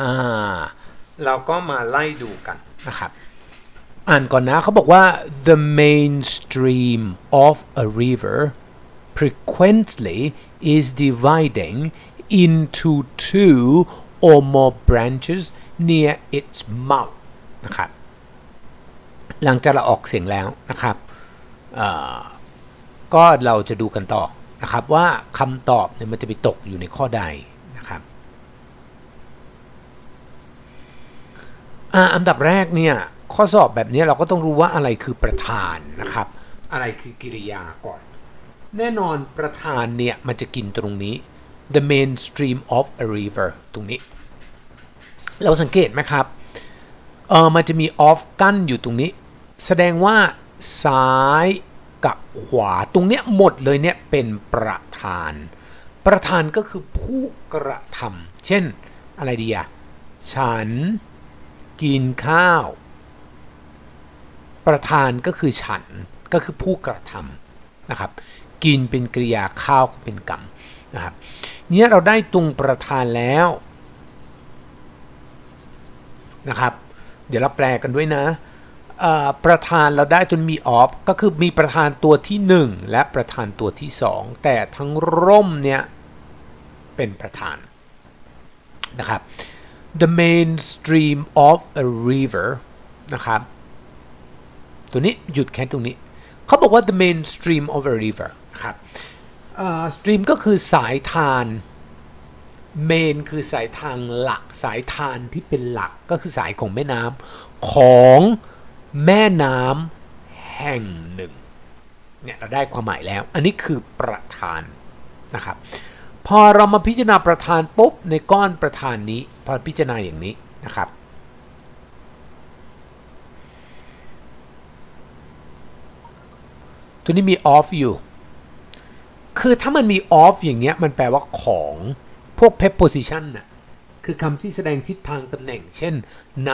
อ่าเราก็มาไล่ดูกันนะครับ อ่านก่อนนะเขาบอกว่า the main stream of a river frequently is dividing into two or more branches near its mouth นะครับ หลังจากเราออกเสียงแล้วนะครับก็เราจะดูกันต่อนะครับว่าคำตอบเนี่ยมันจะไปตกอยู่ในข้อใดนะครับ อันดับแรกเนี่ยข้อสอบแบบนี้เราก็ต้องรู้ว่าอะไรคือประธานนะครับ อะไรคือกิริยาก่อน แน่นอนประธานเนี่ยมันจะกินตรงนี้ the main stream of a river ตรงนี้ เราสังเกตไหมครับเออมันจะมี off กั้นอยู่ตรงนี้ แสดงว่าซ้ายกับขวาตรงเนี้ยหมดเลยเนี่ยเป็นประธาน ประธานก็คือผู้กระทำเช่นอะไรดีอะฉัน กินข้าว ประธานก็คือฉันก็คือผู้กระทำนะครับ กินเป็นกริยาข้าวเป็นกรรมนะครับเนี่ยเราได้ตรงประธานแล้วนะครับ เดี๋ยวเราแปลกันด้วยนะประธานเราได้จนมีออฟก็คือมีประธานตัวที่ 1 และประธานตัวที่ 2 แต่ทั้งร่มเนี่ยเป็นประธานนะครับ the main stream of a river นะครับ ตัวนี้หยุดแค่ตรงนี้ เขาบอกว่า the main stream of a river นะครับ stream ก็คือสายทาน main คือสายทางหลัก สายทานที่เป็นหลักก็คือสายของแม่น้ำของแม่น้ำแห่งหนึ่งเนี่ยเราได้ความหมายแล้ว อันนี้คือประธานนะครับ พอเรามาพิจารณาประธานปุ๊บในก้อนประธานนี้ พอพิจารณาอย่างนี้นะครับตัวนี้มี off อยู่ คือถ้ามันมี off อย่างเงี้ย มันแปลว่าของพวก preposition น่ะ คือคำที่แสดงทิศทางตำแหน่ง เช่น ใน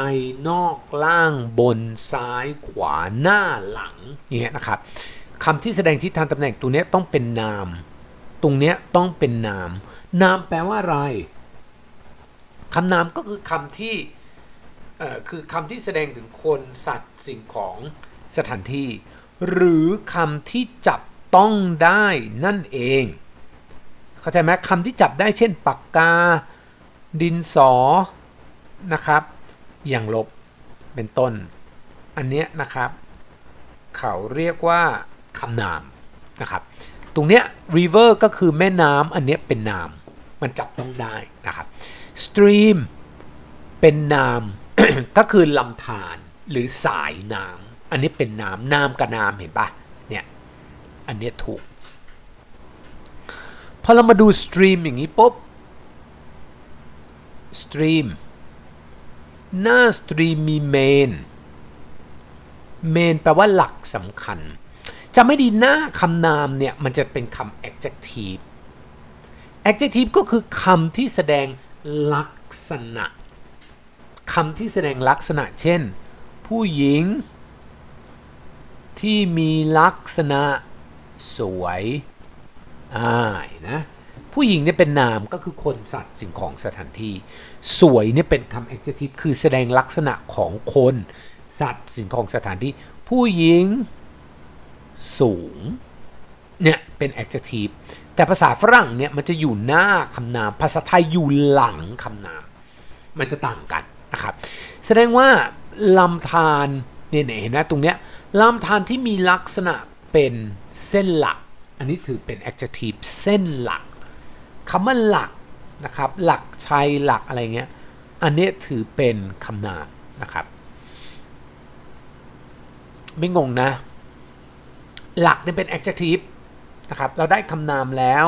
นอก ล่าง บน ซ้าย ขวา หน้า หลังอย่างเงี้ยนะครับคำที่แสดงทิศทางตำแหน่งตัวเนี้ยต้องเป็นนาม ตรงเนี้ยต้องเป็นนาม นามแปลว่าอะไร คำนามก็คือคำที่คือคำที่แสดงถึงคนสัตว์สิ่งของสถานที่ หรือคำที่จับต้องได้นั่นเอง เข้าใจไหมคำที่จับได้เช่นปากกา ดินสอนะครับ อย่างลบเป็นต้น อันเนี้ยนะครับ เขาเรียกว่าคำนามนะครับ ตรงเนี้ย river ก็คือแม่น้ำอันเนี้ยเป็นนาม มันจับต้องได้นะครับ stream เป็นนาม ก็คือลำธารหรือสายน้ำอันนี้เป็นนามนามกับนามเห็นปะเนี่ยอันนี้ถูก พอเรามาดู stream อย่างนี้ปุ๊บ stream หน้า stream มี main main แปลว่าหลักสำคัญจะไม่ดีหน้าคำนามเนี่ย มันจะเป็นคำ adjective adjective ก็คือคำที่แสดง ลักษณะคำที่แสดงลักษณะเช่น ผู้หญิง ที่มีลักษณะสวยอ่านะผู้หญิงเนี่ยเป็นนามก็คือคนสัตว์สิ่งของสถานที่ สวยเนี่ยเป็นคำ adjective คือแสดงลักษณะของคน สัตว์สิ่งของสถานที่ ผู้หญิง สูงเนี่ยเป็น adjective แต่ภาษาฝรั่งเนี่ยมันจะอยู่หน้าคำนาม ภาษาไทยอยู่หลังคำนาม มันจะต่างกันนะครับแสดงว่าลำธารเนี่ยเห็นไหมตรงเนี้ยลำธารที่มีลักษณะเป็นเส้นหลัก อันนี้ถือเป็น adjective เส้นหลักคำว่าหลักนะครับหลักชัยหลักอะไรเงี้ยอันนี้ถือเป็นคำนามนะครับ ไม่งงนะ หลักเนี่ยเป็น adjective นะครับ เราได้คำนามแล้ว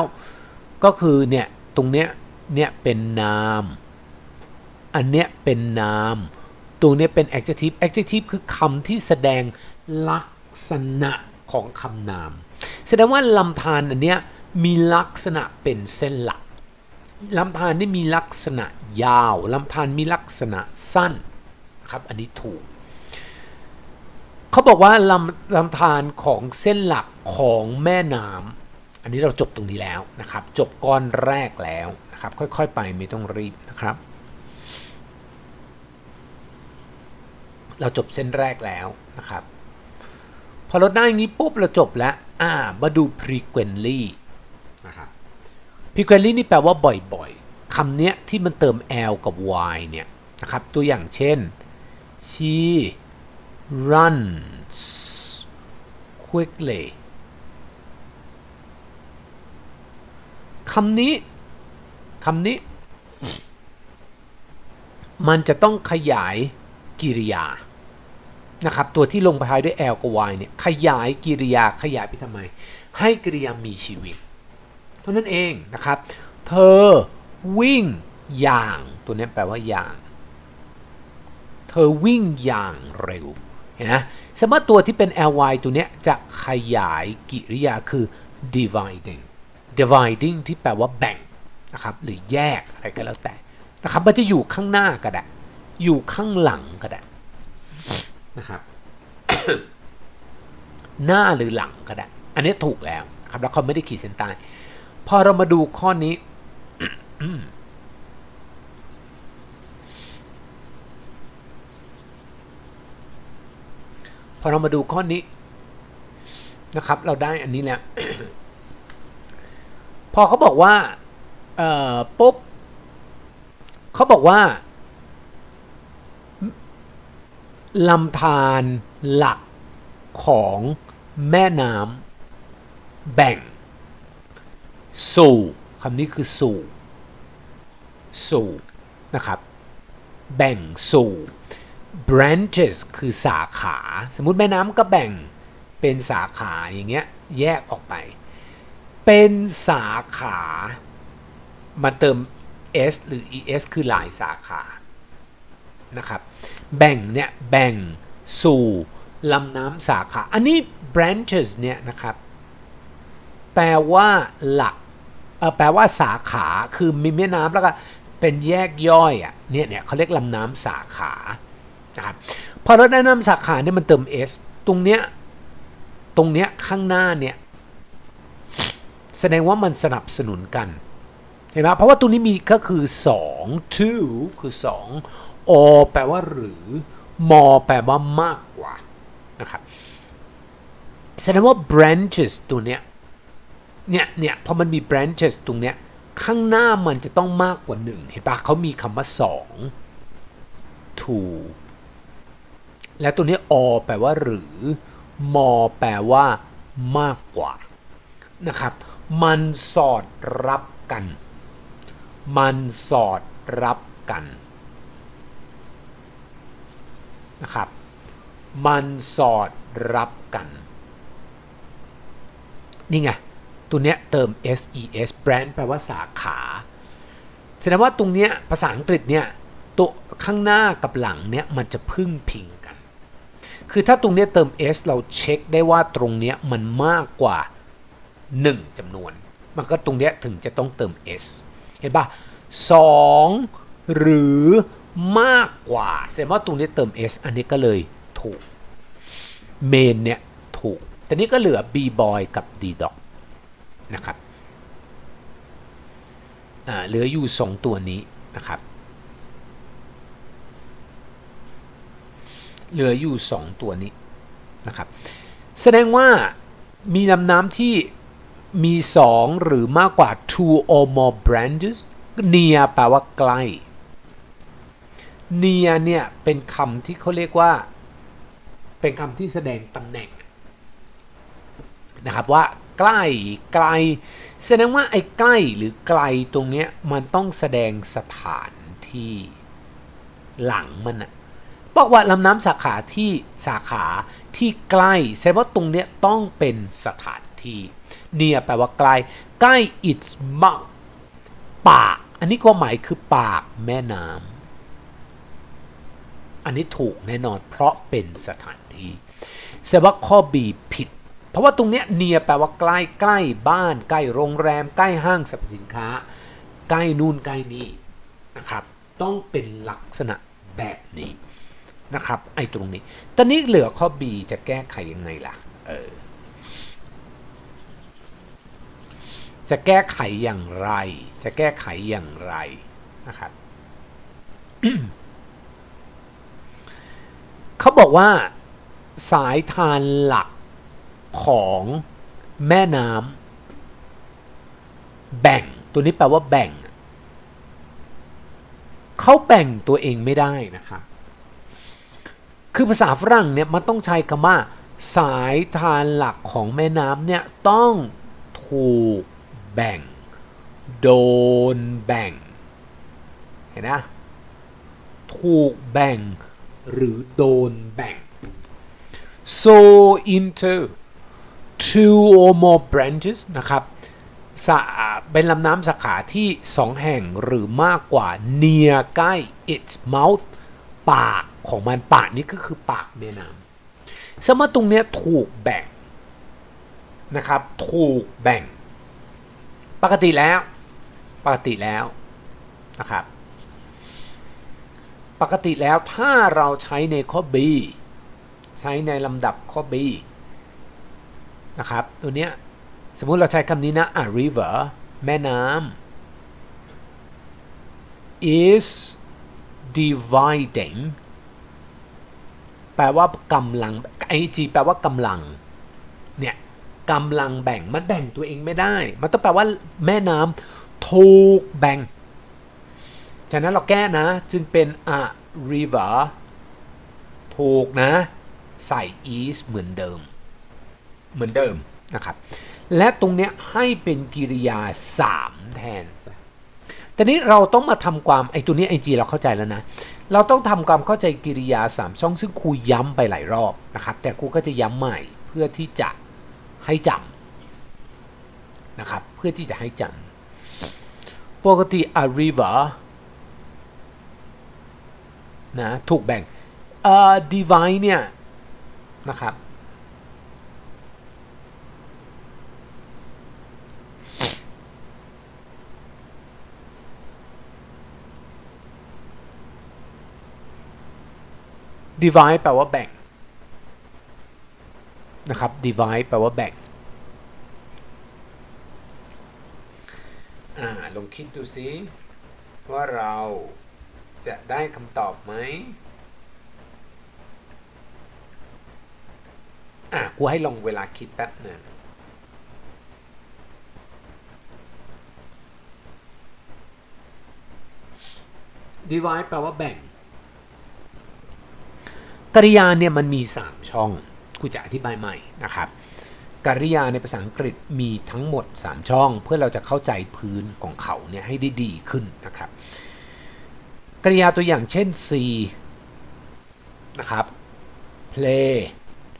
ก็คือเนี่ยตรงเนี้ยเนี่ยเป็นนาม อันเนี้ยเป็นนามตรงเนี้ยเป็น adjective adjective คือคำที่แสดงลักษณะของคำนาม แสดงว่าลำธารอันเนี้ยมีลักษณะเป็นเส้นหลักลำธารนี่มีลักษณะยาวลำธารมีลักษณะสั้นครับอันนี้ถูก เขาบอกว่าลำลำธารของเส้นหลักของแม่น้ำอันนี้เราจบตรงนี้แล้วนะครับ จบก้อนแรกแล้วนะครับ ค่อยๆ ไปไม่ต้องรีบนะครับ เราจบเส้นแรกแล้วนะครับ พอเราได้อย่างนี้ปุ๊บเราจบแล้วอ่ามาดู frequently นะครับ frequently นี่แปลว่าบ่อยๆคำเนี้ยที่มันเติม l กับ y เนี่ยนะครับ ตัวอย่างเช่น she runs quickly คำนี้คำนี้ มันจะต้องขยายกิริยา นะครับ ตัวที่ลงท้ายด้วย l กับ y เนี่ย ขยายกิริยาขยายไปทำไม ให้กิริยามีชีวิต เท่านั้นเองนะครับ เธอวิ่งอย่าง ตัวนี้แปลว่าอย่าง เธอวิ่งอย่างเร็ว เห็นไหมสมมติตัวที่เป็น ly ตัวเนี้ยจะขยายกิริยาคือ dividing dividing ที่แปลว่าแบ่งนะครับหรือแยกอะไรก็แล้วแต่นะครับมันจะอยู่ข้างหน้าก็ได้อยู่ข้างหลังก็ได้นะครับหน้าหรือหลังก็ได้ อันนี้ถูกแล้วครับแล้วเขาไม่ได้ขีดเส้นใต้พอเรามาดูข้อนี้ อเรามาดูข้อนี้นะครับ เราได้อันนี้แล้ว พอเขาบอกว่า เอ่อปุ๊บเขาบอกว่าลำธารหลักของแม่น้ำแบ่ง สู่คำนี้คือสู่ สู่นะครับ แบ่งสู่ branches คือสาขา สมมุติแม่น้ำก็แบ่งเป็นสาขาอย่างเงี้ยแยกออกไป เป็นสาขามาเติม s หรือ es คือหลายสาขา นะครับ แบ่งเนี่ย แบ่งสู่ลำน้ำสาขา อันนี้ branches เนี่ยนะครับ แปลว่าหลักแปลว่าสาขา คือมีแม่น้ำแล้วก็เป็นแยกย่อยอะ เนี่ยเนี่ยเขาเรียกลำน้ำสาขา นะครับพอราได้น้ำสาขาเนี่ยมันเติม s ตรงเนี้ยตรงเนี้ยข้างหน้าเนี่ยแสดงว่ามันสนับสนุนกันเห็นไหมเพราะว่าตัวนี้มีก็คือ 2 to คือ 2 o แปลว่าหรือ มอแปลว่ามากกว่านะครับแสดงว่า branches ตัวเนี้ยเนี่ยเนี่ยพอมันมี branches ตรงเนี้ยข้างหน้ามันจะต้องมากกว่า 1 เห็นปะเขามีคำว่า 2 to และตัวนี้ o แปลว่าหรือ มอ แปลว่ามากกว่านะครับ มันสอดรับกัน มันสอดรับกันนะครับ มันสอดรับกัน นี่ไง ตัวเนี้ยเติม ses brand แปลว่าสาขา แสดงว่าตรงเนี้ยภาษาอังกฤษเนี่ยตัวข้างหน้ากับหลังเนี่ยมันจะพึ่งพิง คือถ้าตรงนี้เติม s เราเช็คได้ว่าตรงนี้มันมากกว่า 1จำนวน มันก็ตรงนี้ถึงจะต้องเติม s เห็นปะสองหรือมากกว่าแสดงว่าตรงนี้เติม s อันนี้ก็เลยถูกเมนเนี่ยถูก แต่นี้ก็เหลือ b boy กับ d dog นะครับอ่าเหลืออยู่ 2 ตัวนี้นะครับ เหลืออยู่ 2 ตัวนี้นะครับแสดงว่ามีลำน้ำที่มี 2 หรือมากกว่า two or more branches near แปลว่าใกล้ near เนี่ย เป็นคำที่เขาเรียกว่า เป็นคำที่แสดงตำแหน่งนะครับว่าใกล้ไกล แสดงว่าไอ้ใกล้หรือไกลตรงเนี้ยมันต้องแสดงสถานที่หลังมันอะ บอกว่าลำน้ำสาขาที่สาขาที่ใกล้แสดงว่าตรงเนี้ยต้องเป็นสถานที่เนี่ยแปลว่าใกล้ใกล้ its mouth ปาก อันนี้ก็หมายคือปากแม่น้ำอันนี้ถูกแน่นอนเพราะเป็นสถานที่แสดงว่าข้อ B ผิด เพราะว่าตรงเนี้ยเนียแปลว่าใกล้ใกล้บ้าน ใกล้โรงแรม ใกล้ห้างสรรพสินค้า ใกล้นู่นใกล้นี่นะครับ ต้องเป็นลักษณะแบบนี้ นะครับ ไอ้ตรงนี้ ตอนนี้เหลือข้อ B จะแก้ไขยังไงล่ะ เออ จะแก้ไขอย่างไร จะแก้ไขอย่างไรนะครับเขาบอกว่าสายทานหลักของแม่น้ำแบ่ง ตัวนี้แปลว่าแบ่ง เขาแบ่งตัวเองไม่ได้นะคะ คือภาษาฝรั่งเนี่ยมันต้องใช้คำว่าสายทานหลักของแม่น้ำเนี่ยต้องถูกแบ่ง โดนแบ่ง เห็นนะถูกแบ่งหรือโดนแบ่ง so into two or more branches นะครับสะเป็นลำน้ำสาขาที่สองแห่งหรือมากกว่า near ใกล้ its mouth ปาก ของมันปากนี้ก็คือปากแม่น้ำสมมติตรงเนี้ยถูกแบ่งนะครับ ถูกแบ่ง ปกติแล้ว ปกติแล้วนะครับ ปกติแล้วถ้าเราใช้ในข้อ B ใช้ในลำดับข้อ B นะครับ ตัวเนี้ยสมมุติเราใช้คำนี้นะ a river แม่น้ำ is dividing แปลว่ากำลัง ing แปลว่ากำลัง เนี่ยกำลังแบ่งมันแบ่งตัวเองไม่ได้ มันต้องแปลว่าแม่น้ำถูกแบ่ง ฉะนั้นเราแก้นะ จึงเป็น a river ถูกนะ ใส่ is เหมือนเดิม เหมือนเดิมนะครับ และตรงเนี้ยให้เป็นกิริยา 3 แทนซะแต่นี้เราต้องมาทำความไอ้ตัวนี้ไอจีเราเข้าใจแล้วนะ เราต้องทำความเข้าใจกิริยา 3 ช่องซึ่งครูย้ำไปหลายรอบนะครับ แต่ครูก็จะย้ำใหม่เพื่อที่จะให้จำนะครับ เพื่อที่จะให้จำปกติ a river นะถูกแบ่งเอ่อ divide เนี่ยนะครับ divide แปลว่าแบ่งนะครับ divide แปลว่าแบ่งอ่าลองคิดดูสิว่าเราจะได้คำตอบไหมอะกูให้ลองเวลาคิดแป๊บหนึ่ง divide แปลว่าแบ่ง กริยาเนี่ยมันมี 3 ช่องกูจะอธิบายใหม่นะครับกริยาในภาษาอังกฤษมีทั้งหมด 3 ช่อง เพื่อเราจะเข้าใจพื้นของเขาเนี่ยให้ได้ดีขึ้นนะครับกริยาตัวอย่างเช่น C นะครับ play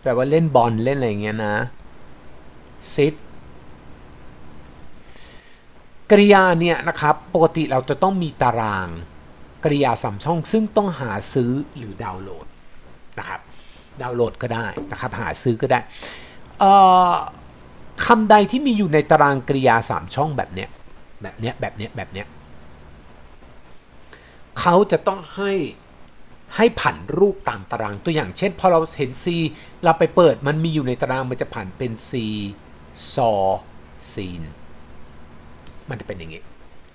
แปลว่าเล่นบอลเล่นอะไรเงี้ยนะ sit กริยาเนี่ยนะครับปกติเราจะต้องมีตารางกริยาสามช่องซึ่งต้องหาซื้อหรือดาวน์โหลด นะครับดาวน์โหลดก็ได้นะครับหาซื้อก็ได้คำใดที่มีอยู่ในตารางกริยาสามช่องแบบเนี้ยแบบเนี้ยแบบเนี้ยแบบเนี้ยเขาจะต้องให้ให้ผันรูปตามตารางตัวอย่างเช่นพอเราเห็น C เราไปเปิดมันมีอยู่ในตารางมันจะผันเป็น C ซอซีนมันจะเป็นอย่างนี้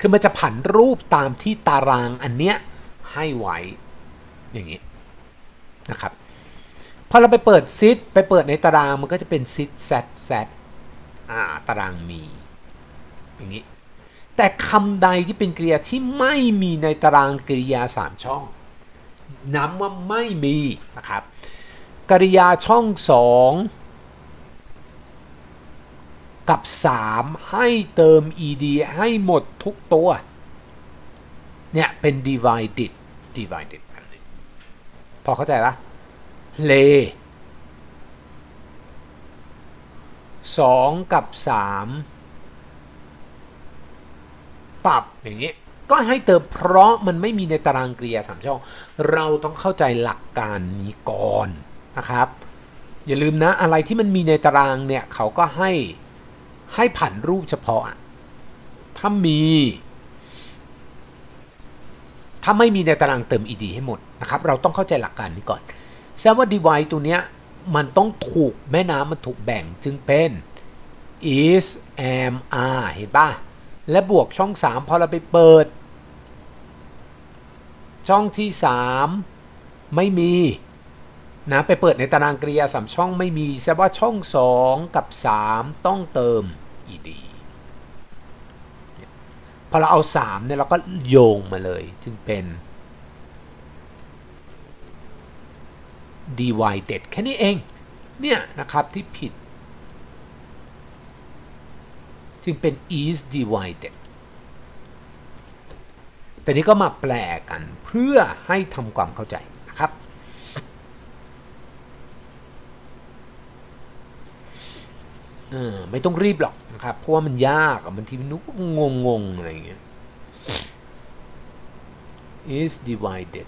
คือมันจะผันรูปตามที่ตารางอันเนี้ยให้ไว้อย่างนี้ นะครับพอเราไปเปิดซิดไปเปิดในตารางมันก็จะเป็นซิดแซดแซดอ่าตารางมีอย่างนี้แต่คำใดที่เป็นกริยาที่ไม่มีในตารางกริยา 3 ช่องน้ำว่าไม่มีนะครับกริยาช่อง 2 กับ 3 ให้เติม ed ให้หมดทุกตัว เนี่ย เป็น divided divided พอเข้าใจละ play 2กับ3ปรับอย่างนี้ก็ให้เติมเพราะมันไม่มีในตารางกริยาสามช่อง เราต้องเข้าใจหลักการนี้ก่อนนะครับ อย่าลืมนะอะไรที่มันมีในตารางเนี่ยเขาก็ให้ให้ผันรูปเฉพาะ ถ้ามี ถ้าไม่มีในตารางเติม ed ให้หมด นะครับเราต้องเข้าใจหลักการนี้ก่อนแสดงว่า device ตัวเนี้ยมันต้องถูกแม่น้ำมันถูกแบ่งจึงเป็น is am are เห็นปะและบวกช่อง 3 พอเราไปเปิด ช่องที่ 3 ไม่มีนะไปเปิดในตารางกริยาสามช่องไม่มีแสดงว่าช่อง 2 กับ 3 ต้องเติม ed พอเราเอา 3 เนี่ยเราก็โยงมาเลยจึงเป็น divided แค่นี้เอง เนี่ยนะครับที่ผิด จึงเป็น is divided แต่นี้ก็มาแปลกันเพื่อให้ทำความเข้าใจนะครับ ไม่ต้องรีบหรอกนะครับ เพราะว่ามันยากอะบางทีมันนุกงงงๆอะไรอย่างเงี้ย is divided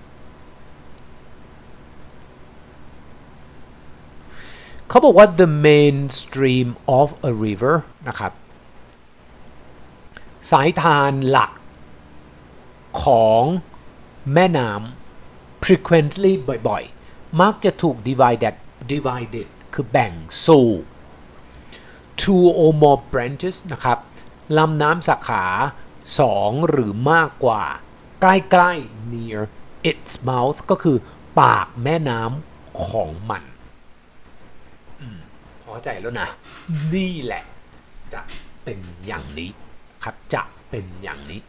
เขาบอกว่า the main stream of a river นะครับ สายทานหลักของแม่น้ำ frequently บ่อยๆ มักจะถูก divided divided คือแบ่งสู่ two or more branches นะครับลำน้ำสาขาสองหรือมากกว่า ใกล้ๆ near its mouth ก็คือปากแม่น้ำของมัน อใจแล้วนะ นี่แหละ จะเป็นอย่างนี้ครับ จะเป็นอย่างนี้